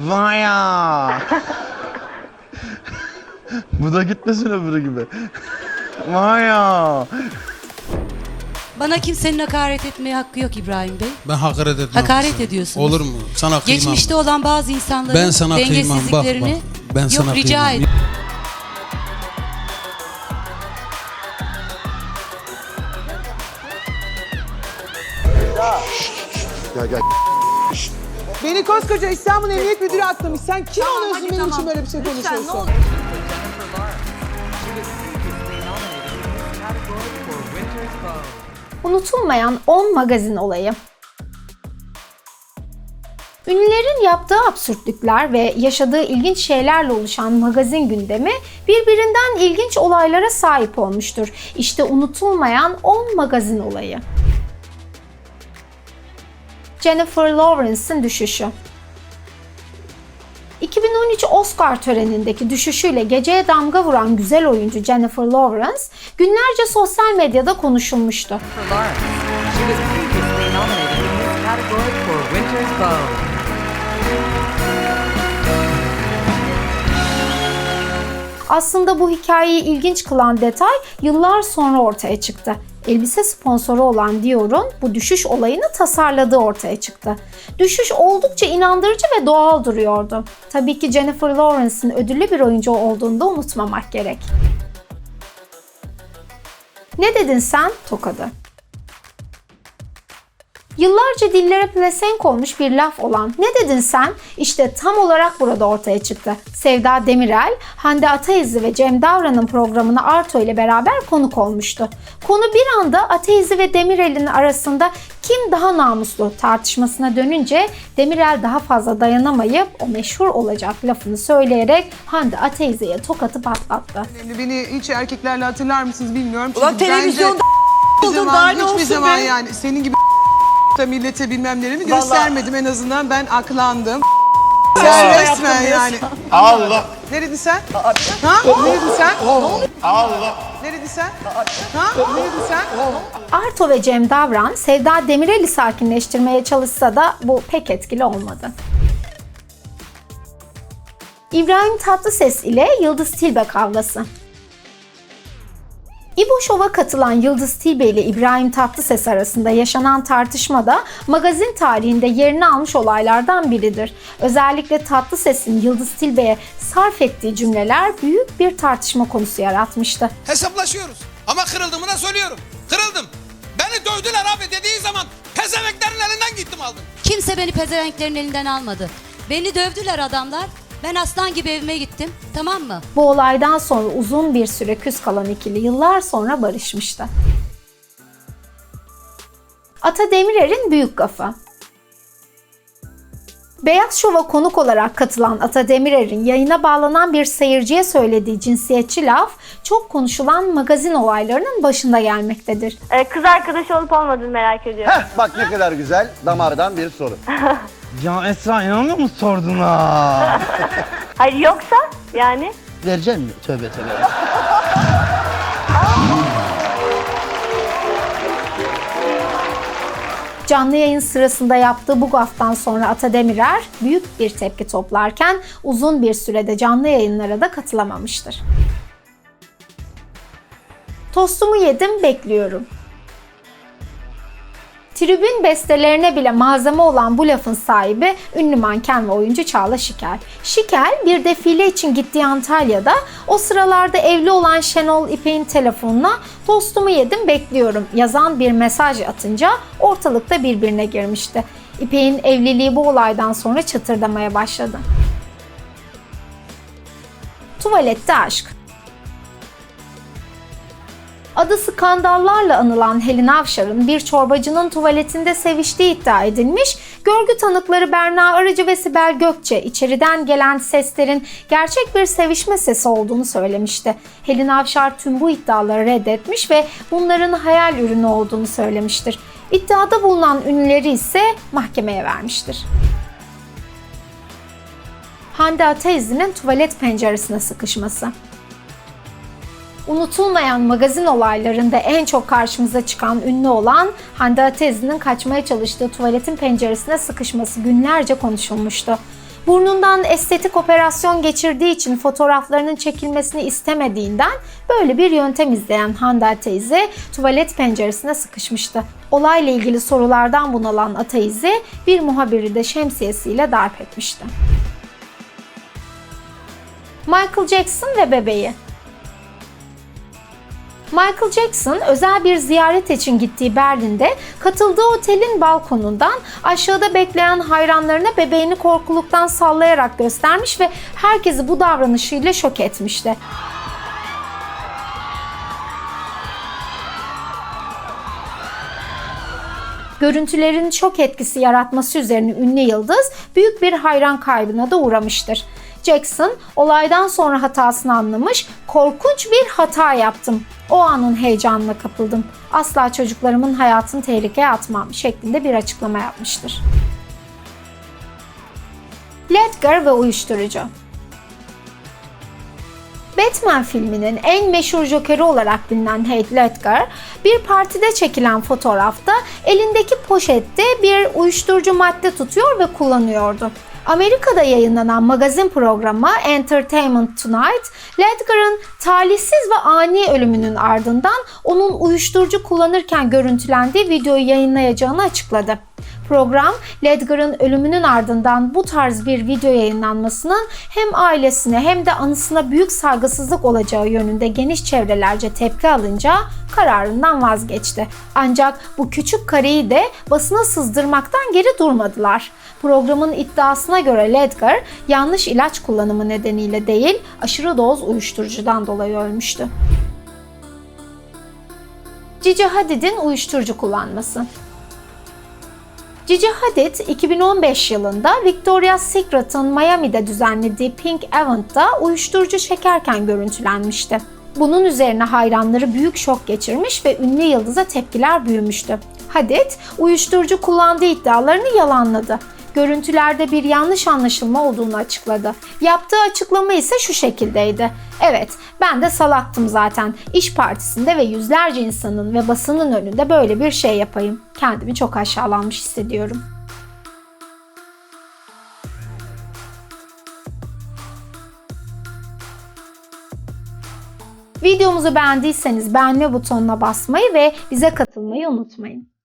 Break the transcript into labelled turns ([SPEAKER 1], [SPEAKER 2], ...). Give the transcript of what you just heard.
[SPEAKER 1] Vay ya. Bu da gitmesin öbürü gibi. Vay ya.
[SPEAKER 2] Bana kimsenin hakaret etmeye hakkı yok İbrahim Bey.
[SPEAKER 3] Ben hakaret etmem.
[SPEAKER 2] Hakaret ediyorsunuz.
[SPEAKER 3] Olur mu? Sana kıymam.
[SPEAKER 2] Geçmişte olan bazı insanların
[SPEAKER 3] Ben sana kıymam, bak, bak. Ben
[SPEAKER 2] yok
[SPEAKER 3] sana
[SPEAKER 2] rica
[SPEAKER 3] kıymam.
[SPEAKER 2] ederim.
[SPEAKER 4] Gel gel.
[SPEAKER 5] Beni koskoca İstanbul Emniyet Müdürü atlamış. Sen kim oluyorsun benim için böyle bir şey konuşuyorsun?
[SPEAKER 6] Unutulmayan 10 magazin olayı. Ünlülerin yaptığı absürtlükler ve yaşadığı ilginç şeylerle oluşan magazin gündemi birbirinden ilginç olaylara sahip olmuştur. İşte unutulmayan 10 magazin olayı. Jennifer Lawrence'ın düşüşü. 2013 Oscar törenindeki düşüşüyle geceye damga vuran güzel oyuncu Jennifer Lawrence günlerce sosyal medyada konuşulmuştu. Aslında bu hikayeyi ilginç kılan detay yıllar sonra ortaya çıktı. Elbise sponsoru olan Dior'un bu düşüş olayını tasarladığı ortaya çıktı. Düşüş oldukça inandırıcı ve doğal duruyordu. Tabii ki Jennifer Lawrence'ın ödüllü bir oyuncu olduğunu da unutmamak gerek. Ne dedin sen? Tokadı. Yıllarca dillere pelesenk olmuş bir laf olan ne dedin sen? İşte tam olarak burada ortaya çıktı. Sevda Demirel, Hande Ataizli ve Cem Davran'ın programına Arto ile beraber konuk olmuştu. Konu bir anda Ataizli ve Demirel'in arasında kim daha namuslu tartışmasına dönünce Demirel daha fazla dayanamayıp o meşhur olacak lafını söyleyerek Hande Ataizli'ye tokatı patlattı.
[SPEAKER 5] Beni hiç erkeklerle hatırlar mısınız bilmiyorum.
[SPEAKER 7] Ulan televizyonda
[SPEAKER 5] bence
[SPEAKER 7] oldun,
[SPEAKER 5] hiçbir
[SPEAKER 7] daha
[SPEAKER 5] zaman,
[SPEAKER 7] ne
[SPEAKER 5] hiçbir
[SPEAKER 7] olsun
[SPEAKER 5] zaman
[SPEAKER 7] be?
[SPEAKER 5] yani senin gibi da millete bilmem nelerimi
[SPEAKER 7] Vallahi.
[SPEAKER 5] göstermedim en azından. Ben aklandım. Sen resmen yani.
[SPEAKER 4] Allah.
[SPEAKER 5] Ne dedin sen? Ha? Ne dedin sen?
[SPEAKER 4] Allah.
[SPEAKER 5] Ne dedin sen? Ha? Ne dedin sen?
[SPEAKER 6] Arto ve Cem Davran Sevda Demirel'i sakinleştirmeye çalışsa da bu pek etkili olmadı. İbrahim Tatlıses ile Yıldız Tilbe kavgası. İbo Show'a katılan Yıldız Tilbe ile İbrahim Tatlıses arasında yaşanan tartışma da magazin tarihinde yerini almış olaylardan biridir. Özellikle Tatlıses'in Yıldız Tilbe'ye sarf ettiği cümleler büyük bir tartışma konusu yaratmıştı.
[SPEAKER 3] Hesaplaşıyoruz. Ama kırıldığımı da söylüyorum. Kırıldım. Beni dövdüler abi dediği zaman pezeveklerin elinden gittim aldım.
[SPEAKER 2] Kimse beni pezevenklerin elinden almadı. Beni dövdüler adamlar. Ben aslan gibi evime gittim. Tamam mı?
[SPEAKER 6] Bu olaydan sonra uzun bir süre küs kalan ikili yıllar sonra barışmıştı. Ata Demirer'in büyük kafa. Beyaz Şov'a konuk olarak katılan Ata Demirer'in yayına bağlanan bir seyirciye söylediği cinsiyetçi laf çok konuşulan magazin olaylarının başında gelmektedir.
[SPEAKER 8] Ee, kız arkadaş olup olmadığını merak ediyorum.
[SPEAKER 4] Heh, bak ne kadar güzel damardan bir soru.
[SPEAKER 1] Ya Esra inanmıyor musun sordun ha?
[SPEAKER 8] Hayır yoksa yani
[SPEAKER 4] Vereceğim mi? Tövbe tövbe.
[SPEAKER 6] Canlı yayın sırasında yaptığı bu gaftan sonra Ata Demirer büyük bir tepki toplarken uzun bir sürede canlı yayınlara da katılamamıştır. Tostumu yedim bekliyorum. Tribün bestelerine bile malzeme olan bu lafın sahibi ünlü manken ve oyuncu Çağla Şikel. Şikel bir defile için gittiği Antalya'da o sıralarda evli olan Şenol İpek'in telefonuna tostumu yedim bekliyorum yazan bir mesaj atınca ortalıkta birbirine girmişti. İpek'in evliliği bu olaydan sonra çatırdamaya başladı. Tuvalette aşk Adı skandallarla anılan Helin Avşar'ın bir çorbacının tuvaletinde seviştiği iddia edilmiş, görgü tanıkları Berna Arıcı ve Sibel Gökçe içeriden gelen seslerin gerçek bir sevişme sesi olduğunu söylemişti. Helin Avşar tüm bu iddiaları reddetmiş ve bunların hayal ürünü olduğunu söylemiştir. İddiada bulunan ünlüleri ise mahkemeye vermiştir. Hande Ataizli'nin tuvalet penceresine sıkışması. Unutulmayan magazin olaylarında en çok karşımıza çıkan ünlü olan Hande Atezli'nin kaçmaya çalıştığı tuvaletin penceresine sıkışması günlerce konuşulmuştu. Burnundan estetik operasyon geçirdiği için fotoğraflarının çekilmesini istemediğinden böyle bir yöntem izleyen Hande teyze tuvalet penceresine sıkışmıştı. Olayla ilgili sorulardan bunalan Ataizi bir muhabiri de şemsiyesiyle darp etmişti. Michael Jackson ve bebeği Michael Jackson özel bir ziyaret için gittiği Berlin'de katıldığı otelin balkonundan aşağıda bekleyen hayranlarına bebeğini korkuluktan sallayarak göstermiş ve herkesi bu davranışıyla şok etmişti. Görüntülerin şok etkisi yaratması üzerine ünlü yıldız büyük bir hayran kaybına da uğramıştır. Jackson olaydan sonra hatasını anlamış, korkunç bir hata yaptım. O anın heyecanına kapıldım. Asla çocuklarımın hayatını tehlikeye atmam şeklinde bir açıklama yapmıştır. Ledger ve uyuşturucu Batman filminin en meşhur jokeri olarak bilinen Heath Ledger, bir partide çekilen fotoğrafta elindeki poşette bir uyuşturucu madde tutuyor ve kullanıyordu. Amerika'da yayınlanan magazin programı Entertainment Tonight, Ledger'ın talihsiz ve ani ölümünün ardından onun uyuşturucu kullanırken görüntülendiği videoyu yayınlayacağını açıkladı. Program, Ledger'ın ölümünün ardından bu tarz bir video yayınlanmasının hem ailesine hem de anısına büyük saygısızlık olacağı yönünde geniş çevrelerce tepki alınca kararından vazgeçti. Ancak bu küçük kareyi de basına sızdırmaktan geri durmadılar. Programın iddiasına göre Ledger yanlış ilaç kullanımı nedeniyle değil, aşırı doz uyuşturucudan dolayı ölmüştü. Gigi Hadid'in uyuşturucu kullanması Gigi Hadid 2015 yılında Victoria's Secret'ın Miami'de düzenlediği Pink Event'ta uyuşturucu çekerken görüntülenmişti. Bunun üzerine hayranları büyük şok geçirmiş ve ünlü yıldıza tepkiler büyümüştü. Hadid, uyuşturucu kullandığı iddialarını yalanladı. Görüntülerde bir yanlış anlaşılma olduğunu açıkladı. Yaptığı açıklama ise şu şekildeydi. Evet, ben de salaktım zaten. İş partisinde ve yüzlerce insanın ve basının önünde böyle bir şey yapayım. Kendimi çok aşağılanmış hissediyorum. Videomuzu beğendiyseniz beğenme butonuna basmayı ve bize katılmayı unutmayın.